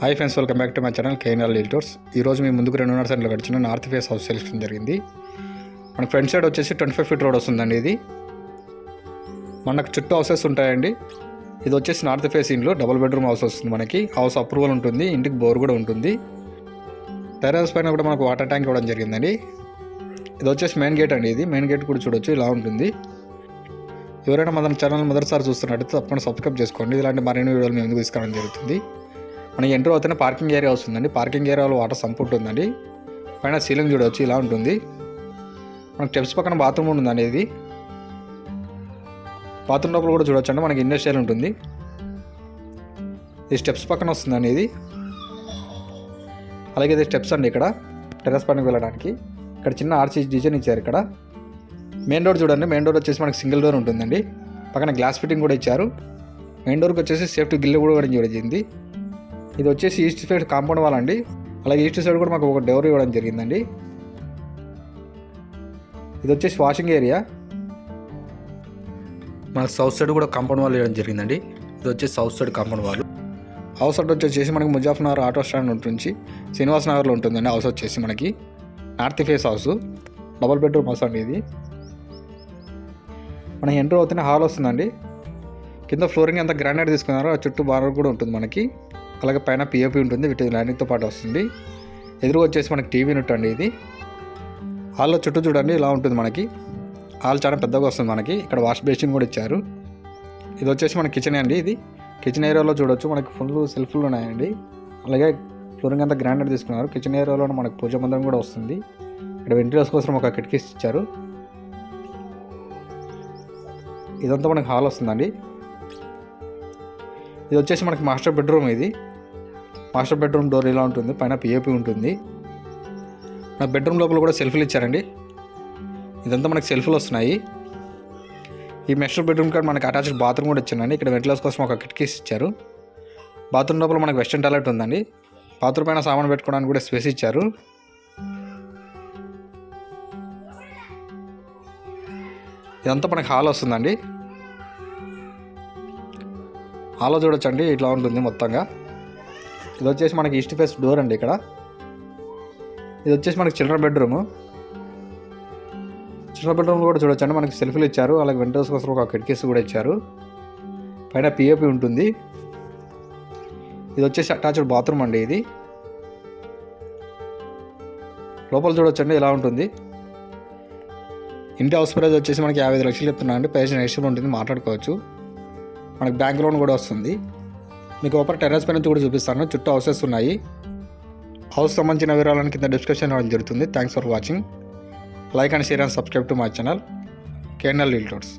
Hi friends welcome back to my channel KNR లిటోర్స్ ఈ రోజు మీ ముందుకు రెండున్నర సెంట్లో గడిచిన నార్త్ ఫేస్ హౌస్ సెలెక్షన్ జరిగింది. మన ఫ్రంట్ సైడ్ వచ్చేసి ట్వంటీ ఫైవ్ ఫీట్ రోడ్ వస్తుందండి ఇది. మనకు చుట్టూ హౌసెస్ ఉంటాయండి. ఇది వచ్చేసి నార్త్ ఫేస్ ఇంట్లో డబుల్ బెడ్రూమ్ హౌస్ వస్తుంది మనకి. హౌస్ అప్రూవల్ ఉంటుంది ఇంటికి బోర్ కూడా ఉంటుంది. టెరస్ పైన కూడా మనకు వాటర్ ట్యాంక్ ఇవ్వడం జరిగిందండి. ఇది వచ్చేసి మెయిన్ గేట్ అండి ఇది. మెయిన్ గేట్ కూడా చూడొచ్చు ఇలా ఉంటుంది. ఎవరైనా మన ఛానల్ మొదటిసారి చూస్తున్నట్టు తప్పకుండా సబ్స్క్రైబ్ చేసుకోండి. ఇలాంటి మరిన్ని వీడియోలు మేము తీసుకురావడం జరుగుతుంది. మనం ఎంటర్ అవుతున్న పార్కింగ్ ఏరియా వస్తుందండి. పార్కింగ్ ఏరియాలో వాటర్ సంప్ ఉంటుందండి. పైన సీలింగ్ చూడవచ్చు ఇలా ఉంటుంది. మనకి స్టెప్స్ పక్కన బాత్రూమ్ ఉంటుందండి ఇది. బాత్రూమ్ లోపల కూడా చూడొచ్చు అండి మనకి ఇండస్ట్రియల్ ఉంటుంది. ఇది స్టెప్స్ పక్కన వస్తుందండి ఇది. అలాగే ఇది స్టెప్స్ అండి ఇక్కడ టెర్రస్ పైనకి వెళ్ళడానికి. ఇక్కడ చిన్న ఆర్సీ డిజైన్ ఇచ్చారు ఇక్కడ. మెయిన్ డోర్ చూడండి మెయిన్ డోర్ వచ్చేసి మనకి సింగిల్ డోర్ ఉంటుందండి. పక్కన గ్లాస్ ఫిట్టింగ్ కూడా ఇచ్చారు. మెయిన్ డోర్కి వచ్చేసి సేఫ్టీ గిల్లు కూడా ఇవ్వడం జరిగింది ఇది వచ్చేసి ఈస్ట్ సైడ్ కాంపౌండ్ వాల్ అండి. అలాగే ఈస్ట్ సైడ్ కూడా మాకు ఒక డోర్ ఇవ్వడం జరిగిందండి. ఇది వచ్చేసి వాషింగ్ ఏరియా. మన సౌత్ సైడ్ కూడా కాంపౌండ్ వాల్ ఇవ్వడం జరిగిందండి. ఇది వచ్చేసి south side compound wall. House అడ్డు వచ్చేసి మనకి ముజాఫ్నగర్ ఆటో స్టాండ్ ఉంటుంది. శ్రీనివాస్ నగర్లో ఉంటుందండి హౌస్ వచ్చేసి మనకి. North face house. Double bedroom house అండి ఇది. మన ఎంటర్ అవుతున్న హాల్ వస్తుందండి. కింద ఫ్లోరింగ్ ఎంత గ్రానైట్ తీసుకున్నారో ఆ చుట్టూ బార్డర్ కూడా ఉంటుంది మనకి. అలాగే పైన పిఓపి ఉంటుంది వీటి ల్యాండింగ్తో పాటు వస్తుంది. ఎదురు వచ్చేసి మనకి టీవీ యూనిట్ అండి ఇది. హాల్లో చుట్టూ చూడండి ఇలా ఉంటుంది మనకి. హాల్ చాలా పెద్దగా వస్తుంది మనకి. ఇక్కడ వాష్ బేసిన్ కూడా ఇచ్చారు. ఇది వచ్చేసి మన కిచెన్ అండి ఇది. కిచెన్ ఏరియాలో చూడొచ్చు మనకి ఫుల్ సెల్ఫ్లు ఉన్నాయండి. అలాగే ఫ్లోరింగ్ అంతా గ్రాండెడ్ తీసుకున్నారు. కిచెన్ ఏరియాలో మనకు పూజ మందిరం కూడా వస్తుంది. ఇక్కడ వెంటిలేషన్ కోసం ఒక కిటికీస్ ఇచ్చారు. ఇదంతా మనకి హాల్ వస్తుందండి. ఇది వచ్చేసి మనకి మాస్టర్ బెడ్రూమ్ ఇది. మాస్టర్ బెడ్రూమ్ డోర్ ఇలా ఉంటుంది పైన పిఏపి ఉంటుంది. నా బెడ్రూమ్ లోపల కూడా సెల్ఫీలు ఇచ్చారండి. ఇదంతా మనకి సెల్ఫీలు వస్తున్నాయి. ఈ మాస్టర్ బెడ్రూమ్ కాడ మనకి అటాచ్డ్ బాత్రూమ్ కూడా ఇచ్చిందండి ఇక్కడ వెంటిలేస్ కోసం ఒక కిటికీస్ ఇచ్చారు. బాత్రూమ్ లోపల మనకి వెస్టర్న్ టాయిలెట్ ఉందండి. బాత్రూమ్ పైన సామాన్ పెట్టుకోవడానికి కూడా స్పేస్ ఇచ్చారు. ఇదంతా మనకి హాల్ వస్తుందండి. హాలో చూడొచ్చండి ఇట్లా ఉంటుంది మొత్తంగా. ఇది వచ్చేసి మనకి ఈస్ట్ ఫేస్ డోర్ అండి ఇక్కడ. ఇది వచ్చేసి మనకి చిల్డ్రన్ బెడ్రూమ్. చిల్డ్రన్ బెడ్రూమ్ కూడా చూడొచ్చండి మనకి సెల్ఫీలు ఇచ్చారు. అలాగే విండోస్ కోసం ఒక కిటికీస్ కూడా ఇచ్చారు. పైన పిఓపి ఉంటుంది. ఇది వచ్చేసి అటాచ్డ్ బాత్రూమ్ అండి ఇది. లోపల చూడొచ్చండి ఇలా ఉంటుంది. ఇంటి హౌస్ ప్రైస్ వచ్చేసి మనకి యాభై ఐదు లక్షలు చెప్తున్నా అండి పైసా ఉంటుంది మాట్లాడుకోవచ్చు. మనకి బ్యాంక్ లోన్ కూడా వస్తుంది. మీకు ఓపర్ టెర్రస్ పై నుంచి కూడా చూపిస్తాను. చుట్టూ హౌసెస్ ఉన్నాయి. హౌస్ సంబంధించిన వివరాలను కింద డిస్కషన్ అవ్వడం జరుగుతుంది. Thanks for watching like and share and subscribe to my channel KNL realtors